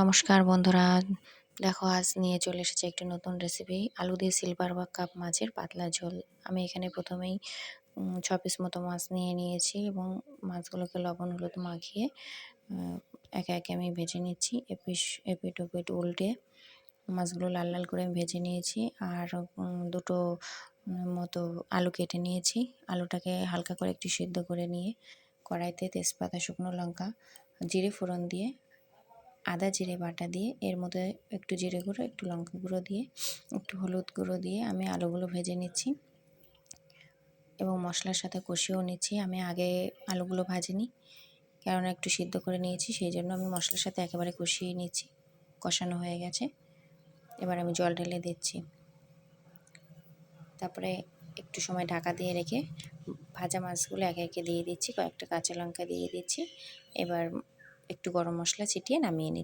নমস্কার বন্ধুরা। দেখো, আজ নিয়ে চলে এসেছে একটি নতুন রেসিপি আলু দিয়ে সিলভার বা কাপ মাছের পাতলা ঝোল। আমি এখানে প্রথমেই ছ পিস মতো মাছ নিয়ে নিয়েছি এবং মাছগুলোকে লবণ হলুদ মাখিয়ে একে একে আমি ভেজে নিচ্ছি। এপিস এপিট ওপিট উল্টে মাছগুলো লাল লাল করে ভেজে নিয়েছি আর দুটো মতো আলু কেটে নিয়েছি। আলুটাকে হালকা করে একটু সিদ্ধ করে নিয়ে কড়াইতে তেজপাতা, শুকনো লঙ্কা, জিরে ফোড়ন দিয়ে আদা জিরে বাটা দিয়ে, এর মধ্যে একটু জিরে গুঁড়ো, একটু লঙ্কা গুঁড়ো দিয়ে, একটু হলুদ গুঁড়ো দিয়ে আমি আলুগুলো ভেজে নিচ্ছি। এবং মশলার সাথে কষিয়েও নিচ্ছি। আমি আগে আলুগুলো ভাজিনি, কেননা একটু সিদ্ধ করে নিয়েছি, সেই জন্য আমি মশলার সাথে একেবারে কষিয়ে নিচ্ছি। কষানো হয়ে গেছে। এবার আমি জল ঢেলে দিচ্ছি। তারপরে একটু সময় ঢাকা দিয়ে রেখে ভাজা মাছগুলো একে একে দিয়ে দিচ্ছি, কয়েকটা কাঁচা লঙ্কা দিয়ে দিচ্ছি। এবার একটু গরম মশলা ছিটিয়ে নামিয়ে নিচ্ছি।